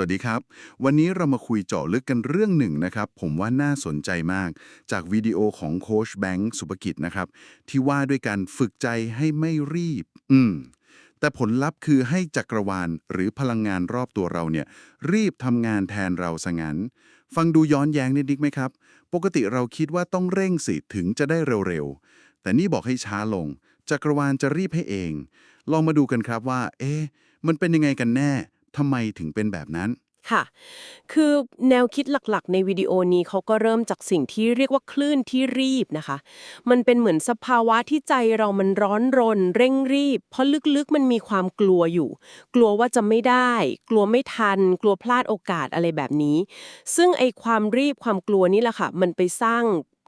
วัสดีครับ วันนี้เรามาคุยเจาะลึกกันเรื่องหนึ่งนะครับ ผมว่าน่าสนใจมาก จากวิดีโอของโค้ชแบงค์สุภกิจนะครับ ที่ว่าด้วยการฝึกใจให้ไม่รีบ อืม แต่ผลลัพธ์คือให้จักรวาลหรือพลังงานรอบตัวเราเนี่ย รีบทำงานแทนเราซะงั้น ฟังดูย้อนแย้งนิดๆไหมครับ ปกติเราคิดว่าต้องเร่งสิถึงจะได้เร็วๆ แต่นี่บอกให้ช้าลง จักรวาลจะรีบให้เอง ลองมาดูกันครับว่า เอ๊ะมันเป็นยังไงกันแน่ ทำไมถึงเป็นแบบนั้น ค่ะ คือแนวคิดหลักๆ ในวิดีโอนี้เขาก็เริ่มจากสิ่งที่เรียกว่าคลื่นที่รีบนะคะ มันเป็นเหมือนสภาวะที่ใจเรามันร้อนรน เร่งรีบ เพราะลึกๆมันมีความกลัวอยู่ กลัวว่าจะไม่ได้ กลัวไม่ทัน กลัวพลาดโอกาสอะไรแบบนี้ ซึ่งไอความรีบความกลัวนี่แหละค่ะ มันไปสร้าง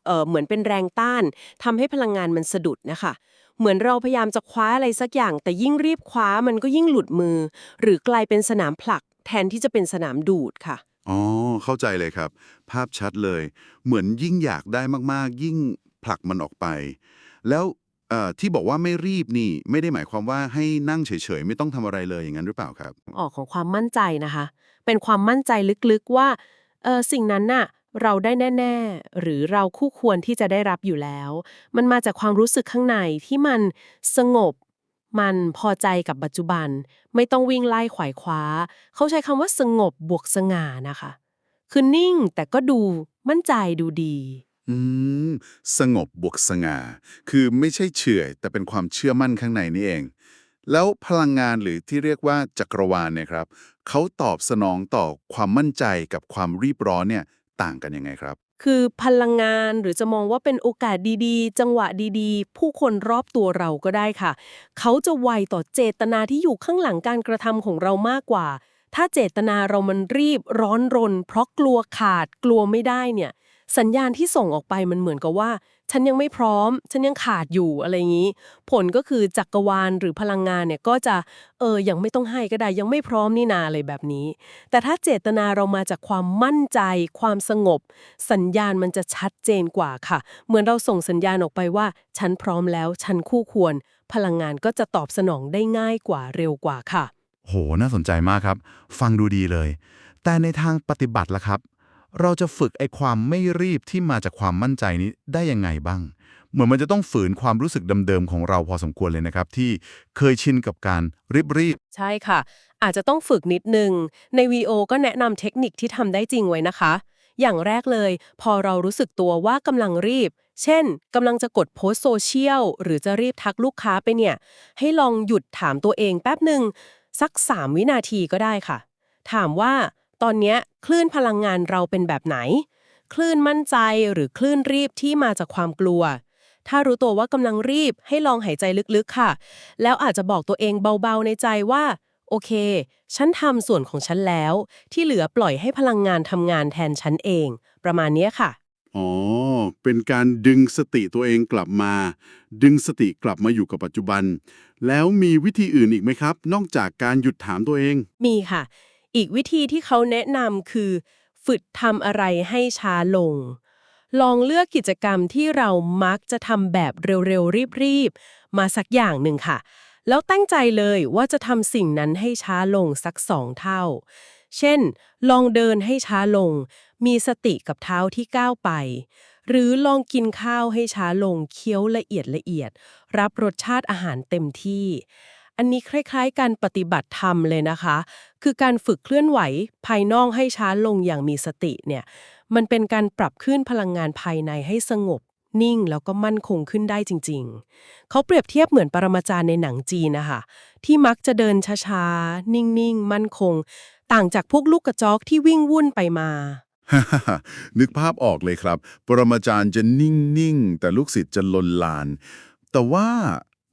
เอ่อเหมือนเป็นแรงต้านทำให้พลังงานมันสะดุดนะคะเหมือนเราพยายามจะคว้าอะไรสักอย่าง แต่ยิ่งรีบคว้ามันก็ยิ่งหลุดมือ หรือกลายเป็นสนามผลัก แทนที่จะเป็นสนามดูดค่ะอ๋อเข้าใจเลยครับ ภาพชัดเลย เหมือนยิ่งอยากได้มากๆ ยิ่งผลักมันออกไป แล้วเอ่อที่บอกว่าไม่รีบนี่ ไม่ได้หมายความว่าให้นั่งเฉยๆ ไม่ต้องทำอะไรเลยอย่างนั้นหรือเปล่าครับ ออกของความมั่นใจนะคะ เป็นความมั่นใจลึกๆว่าเออสิ่งนั้นน่ะ เราได้แน่ ๆ หรือเราคู่ควรที่จะได้รับอยู่แล้ว มันมาจากความรู้สึกข้างในที่มันสงบ มันพอใจกับปัจจุบัน ไม่ต้องวิ่งไล่ขวายคว้า เขาใช้คำว่าสงบบวกสง่านะคะ คือนิ่งแต่ก็ดูมั่นใจดูดีอืมสงบบวกสง่า คือไม่ใช่เฉื่อย แต่เป็นความเชื่อมั่นข้างในนี่เอง แล้วพลังงานหรือที่เรียกว่าจักรวาลเนี่ยครับ เขาตอบสนองต่อความมั่นใจกับความรีบร้อนเนี่ย ต่างกันยังไงครับ คือพลังงานหรือจะมองว่าเป็นโอกาสดีๆ จังหวะดีๆ ผู้คนรอบตัวเราก็ได้ค่ะ เขาจะไวต่อเจตนาที่อยู่ข้างหลังการกระทำของเรามากกว่า ถ้าเจตนาเรามันรีบร้อนรน เพราะกลัวขาดกลัวไม่ได้เนี่ย สัญญาณที่ส่งออกไปมันเหมือนกับว่า ฉันยังไม่พร้อม ฉันยังขาดอยู่อะไรอย่างนี้ ผลก็คือจักรวาลหรือพลังงานเนี่ยก็จะเออยังไม่ต้องให้ก็ได้ยังไม่พร้อมนี่นาอะไรแบบนี้ แต่ถ้าเจตนาเรามาจากความมั่นใจ ความสงบ สัญญาณมันจะชัดเจนกว่าค่ะ เหมือนเราส่งสัญญาณออกไปว่า ฉันพร้อมแล้ว ฉันคู่ควร พลังงานก็จะตอบสนองได้ง่ายกว่าเร็วกว่าค่ะ โหน่าสนใจมากครับ ฟังดูดีเลย แต่ในทางปฏิบัติล่ะครับ เราจะฝึกไอ้ความไม่รีบที่มาจากความมั่นใจนี้ได้ยังไงบ้าง เหมือนมันจะต้องฝืนความรู้สึกเดิมๆของเราพอสมควรเลยนะครับ ที่เคยชินกับการรีบใช่ค่ะ อาจจะต้องฝึกนิดนึง ในวีโอก็แนะนำเทคนิคที่ทำได้จริงไว้นะคะ อย่างแรกเลย พอเรารู้สึกตัวว่ากำลังรีบ เช่นกำลังจะกดโพสโซเชียลหรือจะรีบทักลูกค้าไปเนี่ย ให้ลองหยุดถามตัวเองแป๊บหนึ่งสัก 3 วินาทีก็ได้ค่ะ ถามว่า ตอนเนี้ยคลื่นพลังงานเราเป็นแบบไหน คลื่นมั่นใจหรือคลื่นรีบที่มาจากความกลัว ถ้ารู้ตัวว่ากำลังรีบให้ลองหายใจลึกๆค่ะ แล้วอาจจะบอกตัวเองเบาๆในใจว่า โอเค ฉันทำส่วนของฉันแล้ว ที่เหลือปล่อยให้พลังงานทำงานแทนฉันเอง ประมาณเนี้ยค่ะอ๋อ เป็นการดึงสติตัวเองกลับมา ดึงสติกลับมาอยู่กับปัจจุบัน แล้วมีวิธีอื่นอีกไหมครับ นอกจากการหยุดถามตัวเอง มีค่ะ อีกวิธีที่เขาแนะนำคือ ฝึกทำอะไรให้ช้าลง ลองเลือกกิจกรรมที่เรามักจะทำแบบเร็วๆ รีบๆ มาสักอย่างหนึ่งค่ะ แล้วตั้งใจเลยว่าจะทำสิ่งนั้นให้ช้าลงสักสองเท่า เช่น ลองเดินให้ช้าลง มีสติกับเท้าที่ก้าวไป หรือลองกินข้าวให้ช้าลงเคี้ยวละเอียดละเอียด รับรสชาติอาหารเต็มที่ อันนี้คล้ายๆ การปฏิบัติธรรมเลยนะคะ คือการฝึกเคลื่อนไหวภายนอกให้ช้าลงอย่างมีสติเนี่ย มันเป็นการปรับขึ้นพลังงานภายในให้สงบ นิ่งแล้วก็มั่นคงขึ้นได้จริง ๆ เขาเปรียบเทียบเหมือนปรมาจารย์ในหนังจีนนะคะที่มักจะเดินช้าๆ นิ่งๆ มั่นคง ต่างจากพวกลูกกระจอกที่วิ่งวุ่นไปมานึกภาพออกเลยครับ ปรมาจารย์จะนิ่ง ๆ แต่ลูกศิษย์จะลนลาน แต่ว่า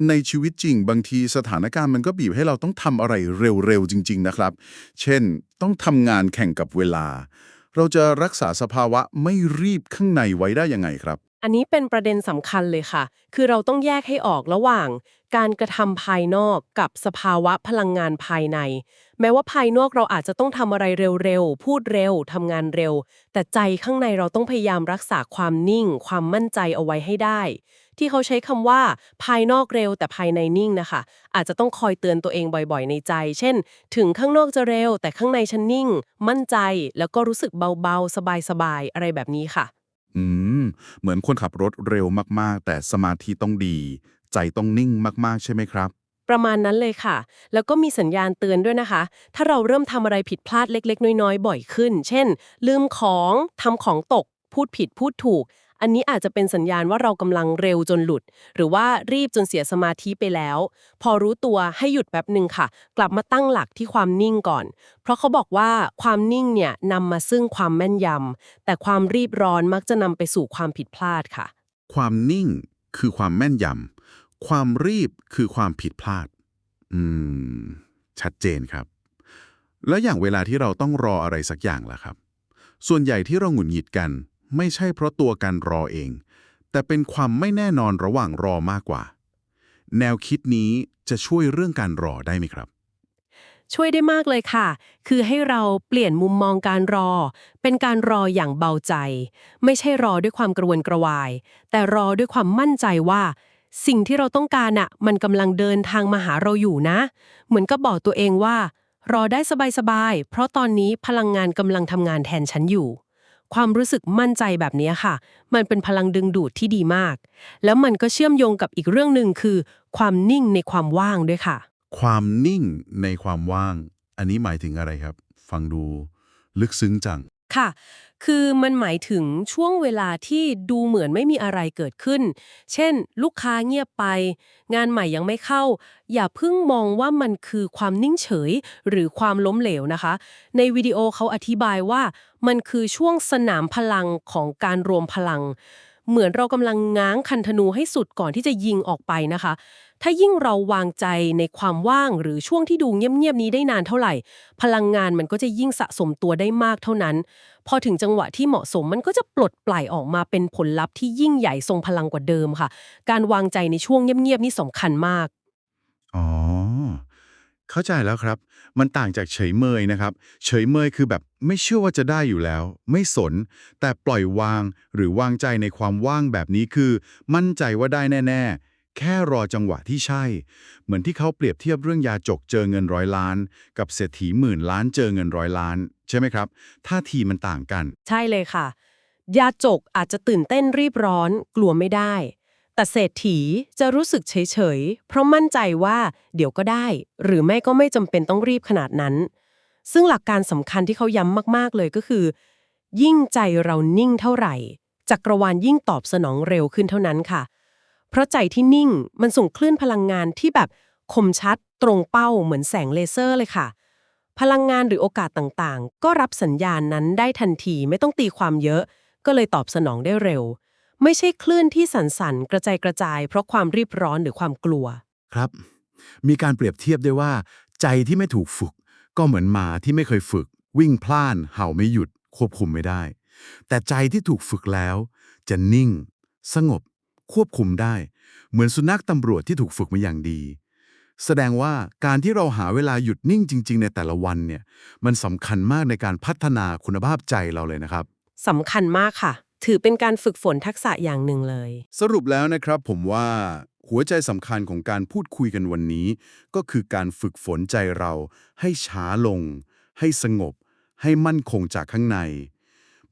ในชีวิตจริงบางทีสถานการณ์มันก็บีบให้เราต้องทำอะไรเร็วๆจริง ๆนะครับ เช่น ต้องทำงานแข่งกับเวลา เราจะรักษาสภาวะไม่รีบข้างในไว้ได้ยังไงครับ อันนี้เป็นประเด็นสำคัญเลยค่ะ คือเราต้องแยกให้ออกระหว่าง การกระทำภายนอกกับสภาวะพลังงานภายใน แม้ว่าภายนอกเราอาจจะต้องทำอะไรเร็วๆ พูดเร็วทำงานเร็ว แต่ใจข้างในเราต้องพยายามรักษาความนิ่ง ความมั่นใจเอาไว้ให้ได้ ที่เขาใช้คำว่า ภายนอกเร็วแต่ภายในนิ่งนะคะ อาจจะต้องคอยเตือนตัวเองบ่อยๆ ในใจ เช่น ถึงข้างนอกจะเร็ว แต่ข้างในฉันนิ่ง มั่นใจแล้วก็รู้สึกเบาๆ สบายๆอะไรแบบนี้ค่ะ อืม เหมือนคนขับรถเร็วมากๆ แต่สมาธิต้องดี ใจต้องนิ่งมากๆใช่ไหมครับ ประมาณนั้นเลยค่ะ แล้วก็มีสัญญาณเตือนด้วยนะคะ ถ้าเราเริ่มทำอะไรผิดพลาดเล็ก ๆ น้อยๆ บ่อยขึ้น เช่น ลืมของทำของตก พูดผิดพูดถูก อันนี้อาจจะเป็นสัญญาณว่าเรากำลังเร็วจนหลุด หรือว่ารีบจนเสียสมาธิไปแล้ว พอรู้ตัวให้หยุดแป๊บหนึ่งค่ะ กลับมาตั้งหลักที่ความนิ่งก่อน เพราะเขาบอกว่าความนิ่งเนี่ยนำมาซึ่งความแม่นยำแต่ความรีบร้อนมักจะนำไปสู่ความผิดพลาดค่ะ ความนิ่งคือความแม่นยำ ความรีบคือความผิดพลาด อืม ชัดเจนครับ แล้วอย่างเวลาที่เราต้องรออะไรสักอย่างล่ะครับ ส่วนใหญ่ที่เราหงุดหงิดกัน ไม่ใช่เพราะตัวการรอเอง แต่เป็นความไม่แน่นอนระหว่างรอมากกว่า แนวคิดนี้จะช่วยเรื่องการรอได้ไหมครับ ช่วยได้มากเลยค่ะ คือให้เราเปลี่ยนมุมมองการรอ เป็นการรออย่างเบาใจ ไม่ใช่รอด้วยความกระวนกระวาย แต่รอด้วยความมั่นใจว่า สิ่งที่เราต้องการอะมันกำลังเดินทางมาหาเราอยู่นะ เหมือนกับบอกตัวเองว่า รอได้สบายๆ เพราะตอนนี้พลังงานกำลังทำงานแทนฉันอยู่ ความรู้สึกมั่นใจแบบนี้ค่ะ มันเป็นพลังดึงดูดที่ดีมาก แล้วมันก็เชื่อมโยงกับอีกเรื่องหนึ่งคือ ความนิ่งในความว่างด้วยค่ะ ความนิ่งในความว่าง อันนี้หมายถึงอะไรครับ ฟังดูลึกซึ้งจังค่ะ คือมันหมายถึงช่วงเวลาที่ดูเหมือนไม่มีอะไรเกิดขึ้น เช่น ลูกค้าเงียบไป งานใหม่ยังไม่เข้า อย่าเพิ่งมองว่ามันคือความนิ่งเฉยหรือความล้มเหลวนะคะ ในวิดีโอเขาอธิบายว่ามันคือช่วงสนามพลังของการรวมพลัง เหมือนเรากำลังง้างคันธนูให้สุดก่อนที่จะยิงออกไปนะคะ ถ้ายิ่งเราวางใจในความว่างหรือช่วงที่ดูเงียบๆนี้ได้นานเท่าไหร่ พลังงานมันก็จะยิ่งสะสมตัวได้มากเท่านั้น พอถึงจังหวะที่เหมาะสมมันก็จะปลดปล่อยออกมาเป็นผลลัพธ์ที่ยิ่งใหญ่ทรงพลังกว่าเดิมค่ะ การวางใจในช่วงเงียบๆนี่สำคัญมาก เข้าใจแล้วครับ มันต่างจากเฉยเมยนะครับ เฉยเมยคือแบบไม่เชื่อว่าจะได้อยู่แล้ว ไม่สน แต่ปล่อยวางหรือวางใจในความว่างแบบนี้คือ มั่นใจว่าได้แน่ ๆ แค่รอจังหวะที่ใช่ เหมือนที่เขาเปรียบเทียบเรื่องยาจกเจอเงินร้อยล้าน กับเศรษฐีหมื่นล้านเจอเงินร้อยล้าน ใช่ไหมครับท่าทีมันต่างกัน ใช่เลยค่ะ ยาจกอาจจะตื่นเต้นรีบร้อน กลัวไม่ได้ แต่เศรษฐีจะรู้สึกเฉยๆ เพราะมั่นใจว่าเดี๋ยวก็ได้ หรือไม่ก็ไม่จำเป็นต้องรีบขนาดนั้น ซึ่งหลักการสำคัญที่เขาย้ำมากๆเลยก็คือ ยิ่งใจเรานิ่งเท่าไหร่ จักรวาลยิ่งตอบสนองเร็วขึ้นเท่านั้นค่ะ เพราะใจที่นิ่งมันส่งคลื่นพลังงานที่แบบคมชัด ตรงเป้าเหมือนแสงเลเซอร์เลยค่ะ พลังงานหรือโอกาสต่างๆ ก็รับสัญญาณนั้นได้ทันทีไม่ต้องตีความเยอะ ก็เลยตอบสนองได้เร็ว ไม่ใช่คลื่นที่สั่นๆกระจายกระจาย เพราะความรีบร้อนหรือความกลัว ครับ มีการเปรียบเทียบได้ว่า ใจที่ไม่ถูกฝึก ก็เหมือนหมาที่ไม่เคยฝึก วิ่งพล่าน เห่าไม่หยุด ควบคุมไม่ได้ แต่ใจที่ถูกฝึกแล้ว จะนิ่ง สงบ ควบคุมได้ เหมือนสุนัขตำรวจที่ถูกฝึกมาอย่างดี แสดงว่าการที่เราหาเวลาหยุดนิ่งจริง ๆ ในแต่ละวันเนี่ยมันสำคัญมากในการพัฒนาคุณภาพใจเราเลยนะครับสำคัญมากค่ะ ถือเป็นการฝึกฝนทักษะอย่างหนึ่งเลย สรุปแล้วนะครับผมว่าหัวใจสำคัญของการพูดคุยกันวันนี้ ก็คือการฝึกฝนใจเราให้ช้าลง ให้สงบ ให้มั่นคงจากข้างใน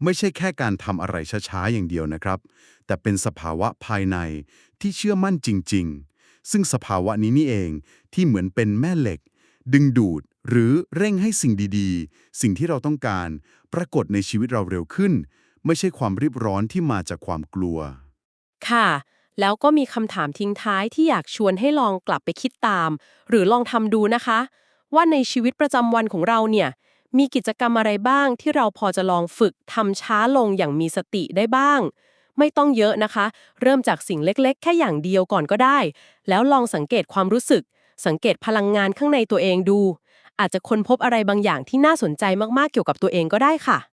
ไม่ใช่แค่การทำอะไรช้าๆอย่างเดียวนะครับ แต่เป็นสภาวะภายในที่เชื่อมั่นจริง ๆ ซึ่งสภาวะนี้นี่เองที่เหมือนเป็นแม่เหล็ก ดึงดูดหรือเร่งให้สิ่งดีๆ สิ่งที่เราต้องการ ปรากฏในชีวิตเราเร็วขึ้น ไม่ใช่ความรีบร้อนที่มาจากความกลัว ค่ะ แล้วก็มีคำถามทิ้งท้ายที่อยากชวนให้ลองกลับไปคิดตาม หรือลองทำดูนะคะ ว่าในชีวิตประจำวันของเราเนี่ย มีกิจกรรมอะไรบ้างที่เราพอจะลองฝึกทำช้าลงอย่างมีสติได้บ้าง ไม่ต้องเยอะนะคะ เริ่มจากสิ่งเล็กๆ แค่อย่างเดียวก่อนก็ได้ แล้วลองสังเกตความรู้สึก สังเกตพลังงานข้างในตัวเองดู อาจจะค้นพบอะไรบางอย่างที่น่าสนใจมากๆเกี่ยวกับตัวเองก็ได้ค่ะ